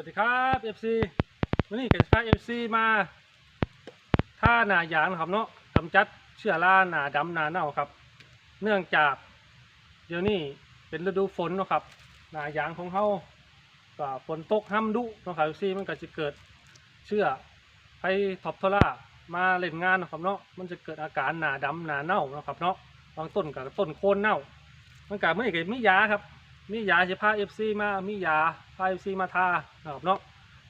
วัสดีครับ FC วันนี้กับพา FC มาท่าหนาหยางครับเนาะกำจัดเชื้อราหนาดำหนาเน่าครับ เนื่องจากเดี๋ยวนี้เป็นฤดูฝนเนาะครับ หนาหยางของเขาก็ฝนตกห้ำดุเนาะครับ FC มันก็จะเกิดเชื้อไพท็อปโทล่ามาเล่นงานนะครับเนาะมันจะเกิดอาการหนาดำหนาเน่าเนาะครับเนาะบางต้นกับต้นโคนเน่ามันก็ไม่ก็มียาครับ มียาจะพาเอฟซีมา มียาพาเอฟซีมาทานะครับเนาะ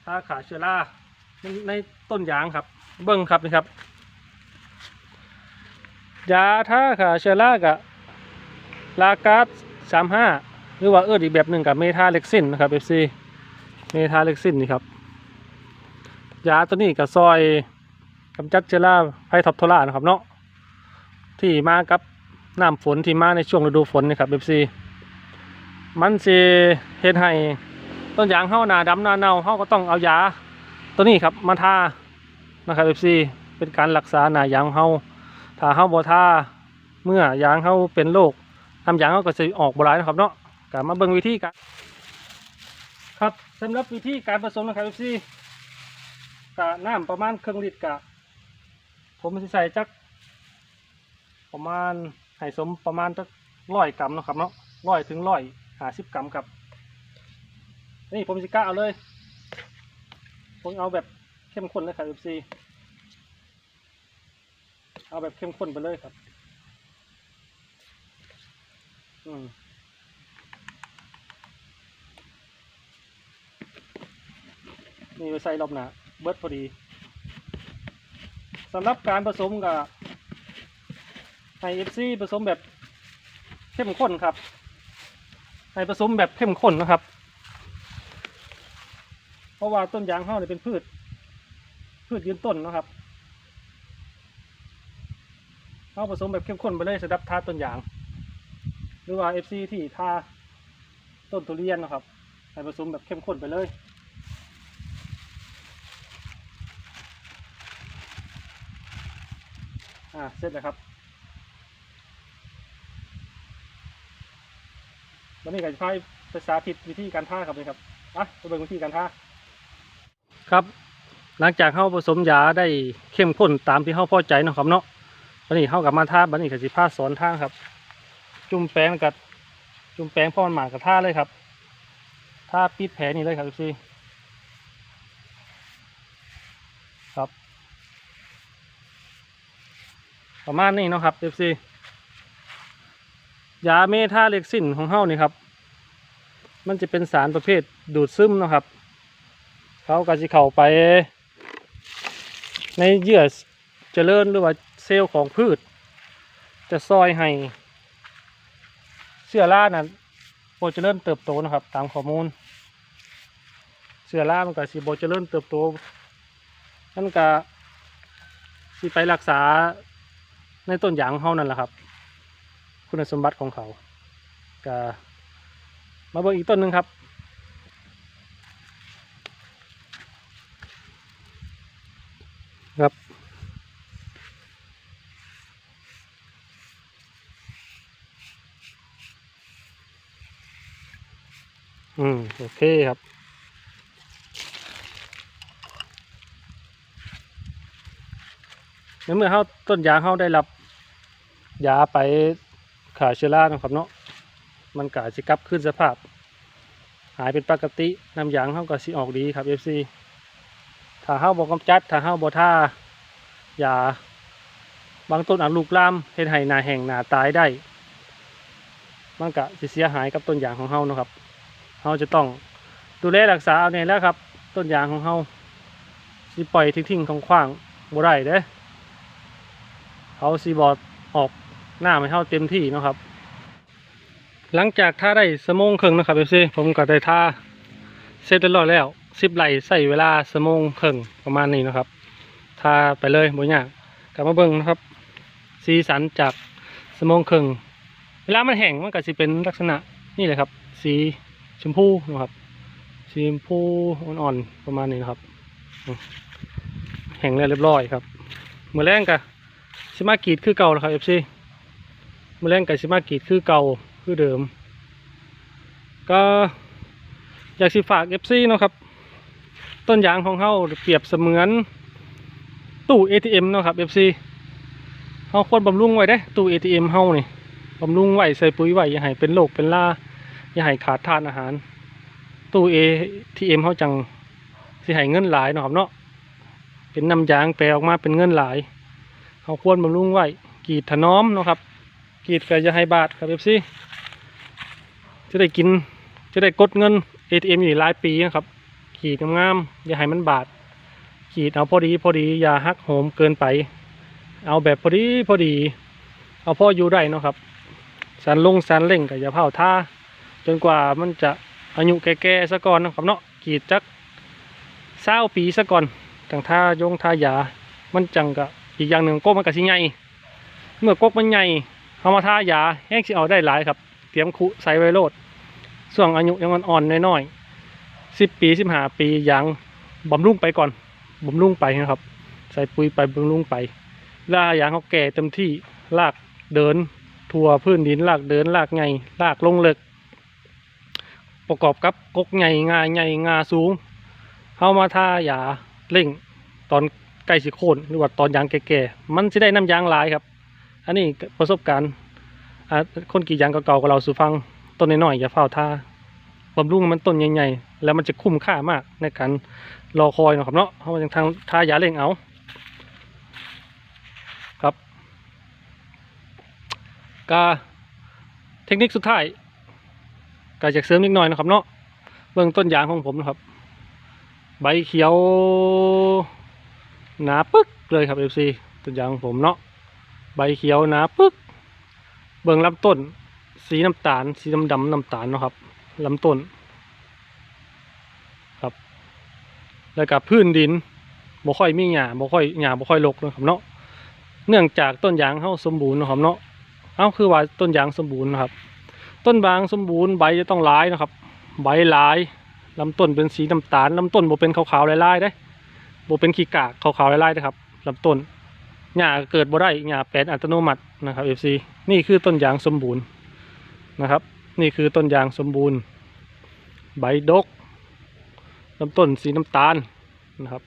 ทาขาเชื้อราในในต้นยางครับ เบิ้งครับนี่ครับ ยาทาขาเชื้อรากับลากาสสามห้าหรือว่าเอออีกแบบหนึ่งกับเมทาเล็กซินนะครับเอฟซีเมทาเล็กซินนี่ครับยาตัวนี้กับซอยกำจัดเชื้อราไพท็อปโทล่านะครับเนาะที่มากับน้ำฝนที่มาในช่วงฤดูฝนนี่ครับเอฟซี มันสิเฮ็ดให้ต้นยางเฮาหนาดำหนาเน่าเฮาก็ต้องเอายาตัวนี้ครับมาทานะครับ FC เป็นการรักษาหนายางของเฮาถ้าเฮาบ่ทาเมื่อยางเฮาเป็นโรคน้ำยางเฮาก็สิออกบ่หลายนะครับเนาะก็มาเบิ่งวิธีการครับสำหรับวิธีการผสมนะครับ FC กะน้ำประมาณครึ่งลิตรกะ ผมสิใส่จัก ประมาณให้สมประมาณจักร้อยกรัมนะครับเนาะร้อยถึงร้อย หาสิบกรัมครับ นี่ผมสิกล้าเอาเลยผมเอาแบบเข้มข้นเลยครับ FC เอาแบบเข้มข้นไปเลยครับ อืมนี่ใส่รอบหนาเบิร์ดพอดีสำหรับการผสมกับไอเอฟซีผสมแบบเข้มข้นครับ ใส่ผสมแบบเข้มข้นนะครับ เพราะว่าต้นยางเฮาเนี่ยเป็นพืช พืชยืนต้นนะครับเอาผสมแบบเข้มข้นไปเลยสำหรับทาต้นยาง หรือว่า FC ที่ทาต้นทุเรียนนะครับใส่ผสมแบบเข้มข้นไปเลยอ่าเสร็จแล้วครับ แล้ วนี่ก็จะพาไปสาธิตวิธีการท่าครับเลยครับอะไปเบิ่งวิธีการท่าครับ หลังจากเข้าผสมยาได้เข้มข้นตามที่เข้าพอใจนะครับเนาะวันนี้เข้ากับมาท่าบันนี้ก็สิพาสอนท่าครับ จุ่มแป้งกับจุ่มแป้งพ่อมันหมากกับท่าเลยครับท่าปิดแผลนี่เลยครับพี่ครับ ประมาณนี้เนาะครับเอฟซี ยาเมทาเล็กซินของเฮานี่ครับ มันจะเป็นสารประเภทดูดซึมนะครับ เขาก็จะเข้าไป ในเยื่อเจริญหรือว่าเซลล์ของพืช จะซอยให้เชื้อรานั้นโบเจริญเติบโตนะครับ ตามข้อมูลเชื้อรามันก็สิโบเจริญเติบโตนั่นก็สิไปรักษาในต้นยางของเฮานั่นแหละครับ คุณสมบัติของเขาก็มาเบิ่งอีกต้นหนึ่งครับ ครับอืม โอเคครับในเมื่อเขาต้นยางเขาได้รับยาไป ขาเชื้อรานะครับเนาะมันก็จะกลับขึ้นสภาพ หายเป็นปกติน้ำยางเขาก็สิออกดีครับ FC ถ้าเฮาบ่กำจัดถ้าเฮาบ่ท่ายาบางต้นอาจลูกลามเฮ็ดให้หนาแห้งหนาตายได้ มันก็สิเสียหายกับต้นยางของเฮานะครับเฮาจะต้องดูแลรักษาเอาเนี่ยแล้วครับ ต้นยางของเฮาสิปล่อยทิ้งๆของขว้างบ่ได้เด้เขาสิบอดออก หน้าให้เฮาเต็มที่นะครับ หลังจากท่าได้สมงครึ่งนะครับเอฟซีผมก็ได้ท่าเสร็จเรียบร้อยแล้วสิบไหลใส่เวลาสมงครึ่งประมาณนี้นะครับท่าไปเลยบ่ยากกลับมาเบิ่งนะครับ สีสันจากสมงครึ่งเวลามันแห้งมันก็สิเป็นลักษณะนี่เลยครับ สีชมพูนะครับสีชมพูอ่อนๆประมาณนี้นะครับแห้งแล้วเรียบร้อยครับเมื่อแรงกะสิมากรีดคือเก่าแล้วครับเอฟซี มื่อแรงกะสิมากรีดคือเก่าคือเดิม ก็อยากสิฝาก FC เนาะครับ ต้นยางของเฮาเปรียบเสมือนตู้ ATM เนาะครับ FC เฮาควรบำรุงไว้เด้ตู้ ATM เฮานี่บำรุงไว้ใส่ปุ๋ยไว้อย่าให้เป็นโรคเป็นล่าอย่าให้ขาดทานอาหาร ตู้ ATM เฮาจังสิให้เงินหลายเนาะครับเนาะเป็นน้ำยางแปลออกมาเป็นเงินหลายเฮาควรบำรุงไว้กีดถนอมเนาะครับ กีดก็อย่าให้บาดครับ FC จะได้กิน จะได้กดเงิน ATM อยู่หลายปีนะครับ ขีดงามๆอย่าให้มันบาด ขีดเอาพอดีพอดีอย่าหักโหมเกินไป เอาแบบพอดีพอดี เอาพออยู่ได้นะครับสันลงสันเล่งกับอย่าเผาท่าจนกว่ามันจะอายุแก่ๆซะก่อนนะครับเนาะขีดจักเศร้าปีซะก่อนจังท่ายงท่ายา มันจังกะอีกอย่างหนึ่งกกมันกะสิใหญ่เมื่อกกมันใหญ่ เอามาทายาแห้งสิเอาได้หลายครับ เตรียมคุใส่ไวโลดส่วงอายุยังอ่อนๆน้อยๆสิบปีสิบห้าปียังบำรุงไปก่อนบำรุงไปนะครับ ใส่ปุ๋ยไปบำรุงไปล่ายางเขาแก่เต็มที่ลากเดิน ทั่วพื้นดินลากเดินลากไงลากลงเลิกประกอบกับกกไงงาไงงาสูงเข้ามาทายาเร่งตอนใกล้สิโคนหรือว่าตอนยางแก่ๆมันจะได้น้ำยางหลายครับ อันนี้ประสบการณ์อคนกรีดยางเก่าๆกับเราสู่ฟังต้นน้อยๆอย่าเฝ้าท่าบำรุงมันต้นใหญ่ๆแล้วมันจะคุ้มค่ามากในการรอคอยนะครับเนาะเพราะว่าทางท่ายาเร่งเอาครับกาเทคนิคสุดท้ายกาจากเสริมนิดหน่อยนะครับเนาะเบื้องต้นยางของผมนะครับ ใบเขียวหนาปึ๊กเลยครับเอฟซีต้นยางของผมเนาะ ใบเขียวนาปึ๊กเบื้องลำต้น สีน้ำตาล สีดำดำน้ำตาลนะครับลำต้น ครับ แล้วกับพื้นดินบ่ค่อยมีหญ้าบ่ค่อยหญ้าบ่ค่อยรกนะครับเนาะเนื่องจากต้นยางเฮาสมบูรณ์นะครับเนาะเอ้าคือว่าต้นยางสมบูรณ์นะครับ ต้นบางสมบูรณ์ใบจะต้องลายนะครับ ใบลายลำต้นเป็นสีน้ำตาลลำต้นบ่เป็นขาวๆลายๆได้บ่เป็นขี้กากขาวๆลายๆนะครับลำต้น หญ้าเกิดบ่ได้หญ้าแปลนอัตโนมัตินะครับ FC นี่คือต้นยางสมบูรณ์นะครับ นี่คือต้นยางสมบูรณ์ ใบดกลำต้นสีน้ำตาลนะครับ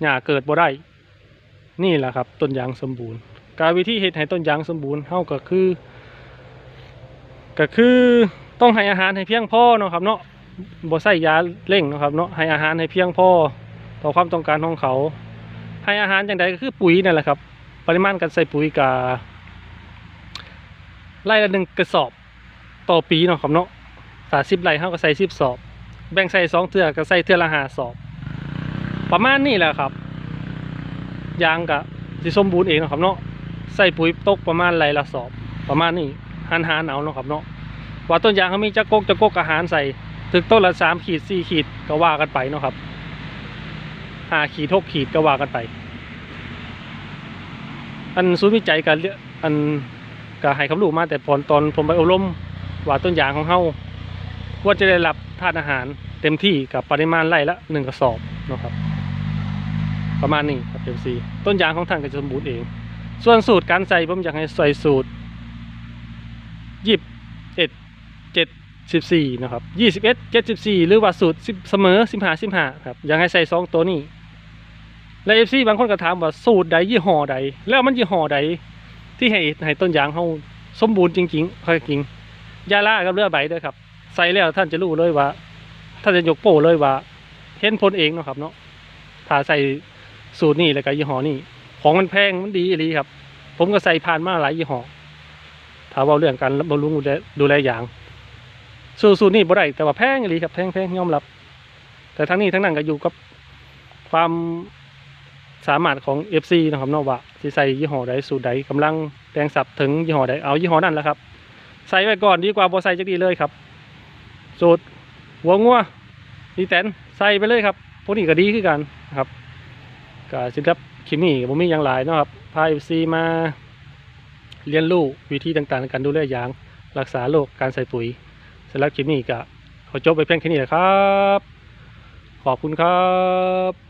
หญ้าเกิดบ่ได้นี่แหละครับต้นยางสมบูรณ์ การวิธีเฮ็ดให้ต้นยางสมบูรณ์เฮาก็คือ ก็คือต้องให้อาหารให้เพียงพอเนาะครับเนาะบ่ใส่ยาเร่งนะครับเนาะให้อาหารให้เพียงพอต่อความต้องการของเขา ให้อาหารอย่างใดก็คือปุ๋ยนั่นแหละครับ ปริมาณการใส่ปุ๋ยกาไร่ละหนึ่งกระสอบต่อปีเนาะครับเนาะสาสิบไร่เฮาก็ใส่สิบสอบ แบ่งใส่สองเทือก็ใส่เทือละห้าสอบ ประมาณนี้แหละครับ ยางกะสิสมบูรณ์เองเนาะครับเนาะใส่ปุ๋ยตกประมาณไรละสอบ ประมาณนี้หันหารเอาเนาะครับเนาะว่าต้นยางเขามีจักกกจักกกอาหารใส่ถึงต้นละสามขีดสี่ขีดก็ว่ากันไปเนาะครับห้าขีดหกขีดก็ว่ากันไป อันศูนย์วิจัยกันอันก็ให้คำรู้มาแต่ตอนตอนผมไปอบรมว่าต้นยางของเฮาว่าจะได้รับธาตุอาหารเต็มที่กับปริมาณไร่ละหนึ่งกระสอบนะครับ ประมาณนี้ครับเอฟซีต้นยางของท่านก็จะสมบูรณ์เอง ส่วนสูตรการใส่ผมอยากให้ใส่สูตรยี่สิบเอ็ดเจ็ดสิบสี่นะครับยี่สิบเอ็ดเจ็ดสิบสี่หรือว่าสูตรเสมอสิบห้าสิบห้าครับอยากให้ใส่สองตัวนี้ และเอฟซีบางคนก็ถามว่าสูตรใดยี่ห้อใด แล้วมันยี่ห้อใดที่ให้ให้ต้นยางเขาสมบูรณ์จริงๆค่อยจริงยาล่ากับเลือใบด้วยครับ ใส่แล้วท่านจะรู้เลยว่าท่านจะยกโป้เลยว่าเห็นผลเองเนาะครับเนาะถ้าใส่สูตรนี่แล้วก็ยี่ห้อนี่ของมันแพงมันดีอีหลีครับ ผมก็ใส่ผ่านมาหลายยี่ห้อถ้าว่าเรื่องการบำรุงดูแลดูแลอย่างสูตรสูตรนี่บ่ได้แต่ว่าแพงอีครับแพงแพงยอมรับ แต่ทั้งนี้ทั้งนั้นก็อยู่กับความ สามารถของ FC นะครับเนอกว่าสิใส่ยี่ห้อใดสูตรใดกำลังแรงสับถึงยี่ห้อใดเอายี่ห้อนั้นแหละครับ ใส่ไว้ก่อนดีกว่าบ่ใส่จักดีเลยครับ สูตรหัวงัวดีแตนใส่ไปเลยครับพวกนี้ก็ดีคือกันนะครับก็สำหรับคลิปนี้ผมมีอย่างหลายเนาะครับพาเอฟซีมาเรียนรู้วิธีต่างๆในการดูแลยาง รักษาโรคการใส่ปุ๋ยสำหรับคลิปนี้ก็ขอจบไปเพียงแค่นี้แหละครับ ขอบคุณครับ